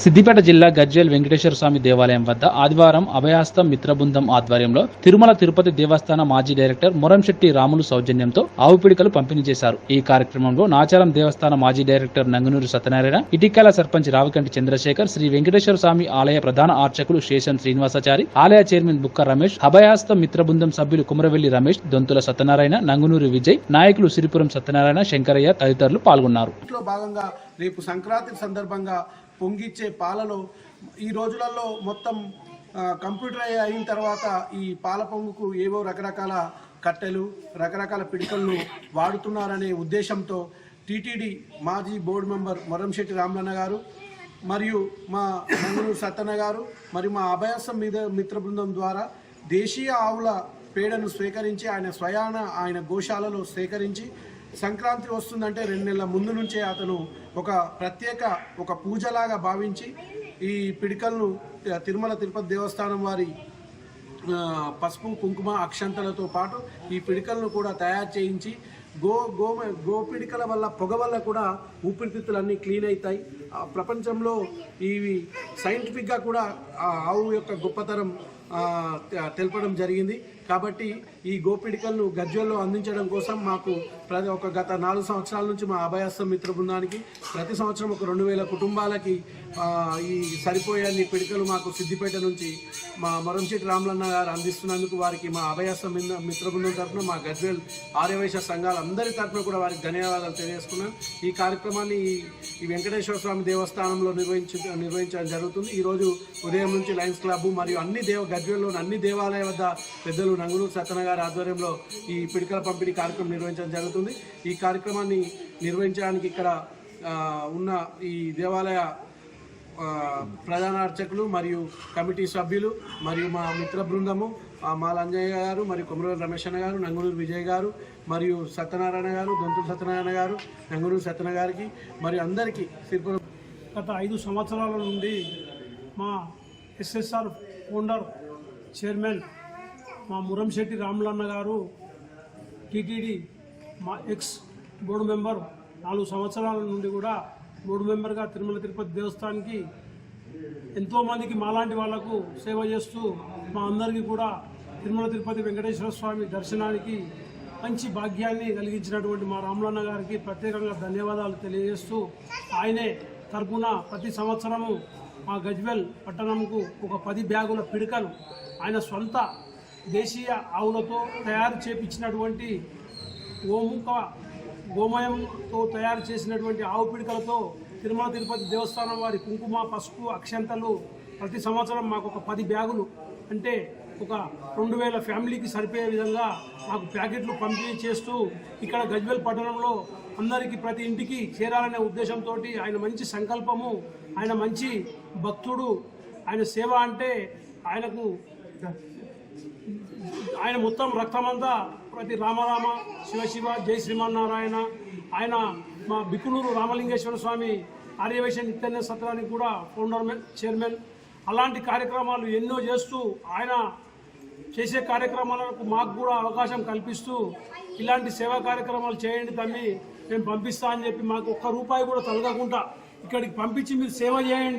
సిద్దిపేట జిల్లా గజ్వేల్ వెంకటేశ్వర స్వామి దేవాలయం వద్ద ఆదివారం అభయాస్తం మిత్రబృందం ఆధ్వర్యంలో తిరుమల తిరుపతి దేవస్థాన మాజీ డైరెక్టర్ మొరంశెట్టి రాములు సౌజన్యంతో ఆవు పిడికలు పంపిణీ చేశారు. ఈ కార్యక్రమంలో నాచారం దేవస్థాన మాజీ డైరెక్టర్ నంగునూరు సత్యనారాయణ ఇటికల సర్పంచ్ రావికంటి చంద్రశేఖర్ శ్రీ వెంకటేశ్వర స్వామి ఆలయ ప్రధాన అర్చకులు శేషన్ శ్రీనివాసాచారి ఆలయ చైర్మన్ బుక్క రమేష్ అభయాస్తం మిత్రబృందం సభ్యులు కుమరవెల్లి రమేష్ దొంతుల సత్యనారాయణ నంగునూరు విజయ్ నాయకులు సిరిపురం సత్యనారాయణ శంకరయ్య తదితరులు పాల్గొన్నారు. భాగంగా రేపు సంక్రాంతి సందర్భంగా పొంగిచ్చే పాలలో ఈ రోజులలో మొత్తం కంప్యూటర్ అయిన తర్వాత ఈ పాల పొంగుకు ఏవో రకరకాల కట్టెలు రకరకాల పిడికలను వాడుతున్నారనే ఉద్దేశంతో టీటీడీ మాజీ బోర్డు మెంబర్ మరంశెట్టి రామలన్న గారు మరియు మా మంగళూరు సత్తన్న గారు మరియు మా అభయాసం మీద మిత్ర బృందం ద్వారా దేశీయ ఆవుల పేడను స్వీకరించి ఆయన స్వయాన ఆయన గోశాలలో సేకరించి సంక్రాంతి వస్తుందంటే రెండు నెలల ముందు నుంచే అతను ఒక ప్రత్యేక ఒక పూజలాగా భావించి ఈ పిడికలను తిరుమల తిరుపతి దేవస్థానం వారి పసుపు కుంకుమ అక్షంతలతో పాటు ఈ పిడికలను కూడా తయారు చేయించి గో గోమ గో పిడికల వల్ల పొగ వల్ల కూడా ఊపిరితిత్తులన్నీ క్లీన్ అవుతాయి ప్రపంచంలో ఇవి సైంటిఫిక్గా కూడా ఆ ఆవు యొక్క గొప్పతనం తెలపడం జరిగింది. కాబట్టి ఈ గోపిడికలను గజ్వల్లో అందించడం కోసం మాకు ప్రతి ఒక గత నాలుగు సంవత్సరాల నుంచి మా అభయాస్తం మిత్ర బృందానికి ప్రతి సంవత్సరం ఒక రెండు వేల కుటుంబాలకి ఈ సరిపోయే పిడికలు మాకు సిద్దిపేట నుంచి మా మరంశెట్టి రామలన్న గారు అందిస్తున్నందుకు వారికి మా అభయాస్తం మిత్ర- బృందం తరఫున మా గజ్వేల్ ఆర్యవైశ్య సంఘాలు అందరి తరఫున కూడా వారికి ధన్యవాదాలు తెలియజేసుకున్నాను ఈ కార్యక్రమాన్ని ఈ- ఈ వెంకటేశ్వర స్వామి దేవస్థానంలో నిర్వహించ నిర్వహించడం జరుగుతుంది. ఈరోజు ఉదయం నుంచి లయన్స్ క్లబ్ మరియు అన్ని దేవ గజ్వేల్లోని అన్ని దేవాలయ వద్ద పెద్దలు నంగునూరు సత్యన గారి ఆధ్వర్యంలో ఈ పిడికల పంపిణీ కార్యక్రమం నిర్వహించడం జరుగుతుంది. ఈ కార్యక్రమాన్ని నిర్వహించడానికి ఇక్కడ ఉన్న ఈ దేవాలయ ప్రధాన అర్చకులు మరియు కమిటీ సభ్యులు మరియు మా మిత్ర బృందము మాలంజయ్య గారు మరియు కుమరూరు రమేష్ అన్న గారు నంగునూరు విజయ్ గారు మరియు సత్యనారాయణ గారు దొంతుల సత్యనారాయణ గారు నంగునూరు సత్యన గారికి మరియు అందరికీ సిరిపురం గత ఐదు సంవత్సరాల నుండి మా ఎస్ఎస్ఆర్ ఫౌండర్ చైర్మన్ మా మురంశెట్టి రాములన్న గారు టీటీడీ మా ఎక్స్ బోర్డు మెంబర్ నాలుగు సంవత్సరాల నుండి కూడా బోర్డు మెంబర్గా తిరుమల తిరుపతి దేవస్థానానికి ఎంతోమందికి మాలాంటి వాళ్ళకు సేవ చేస్తూ మా అందరికీ కూడా తిరుమల తిరుపతి వెంకటేశ్వర స్వామి దర్శనానికి మంచి భాగ్యాన్ని కలిగించినటువంటి మా రామలన్న గారికి ప్రత్యేకంగా ధన్యవాదాలు తెలియజేస్తూ ఆయనే తరపున ప్రతి సంవత్సరము మా గజ్వెల్ పట్టణంకు ఒక పది బ్యాగుల పిడకలు ఆయన సొంత దేశీయ ఆవులతో తయారు చేపించినటువంటి గోముఖ గోమయంతో తయారు చేసినటువంటి ఆవు పిడికలతో తిరుమల తిరుపతి దేవస్థానం వారి కుంకుమ పసుపు అక్షంతలు ప్రతి సంవత్సరం మాకు ఒక పది బ్యాగులు. అంటే ఒక రెండు వేల ఫ్యామిలీకి సరిపోయే విధంగా మాకు ప్యాకెట్లు పంపిణీ చేస్తూ ఇక్కడ గజ్వెల్ పట్టణంలో అందరికీ ప్రతి ఇంటికి చేరాలనే ఉద్దేశంతో ఆయన మంచి సంకల్పము ఆయన మంచి భక్తుడు ఆయన సేవ అంటే ఆయనకు ఆయన మొత్తం రక్తమంతా ప్రతి రామరామ శివశివ జై శ్రీమన్నారాయణ. ఆయన మా బిక్కునూరు రామలింగేశ్వర స్వామి ఆర్యవేశ నిత్యాన్య సత్రానికి కూడా ఫౌండర్ చైర్మన్. అలాంటి కార్యక్రమాలు ఎన్నో చేస్తూ ఆయన చేసే కార్యక్రమాలకు మాకు కూడా అవకాశం కల్పిస్తూ ఇలాంటి సేవా కార్యక్రమాలు చేయండి తమ్మి మేము పంపిస్తా అని చెప్పి మాకు ఒక్క రూపాయి కూడా తొలగకుండా ఇక్కడికి పంపించి మీరు సేవ చేయండి.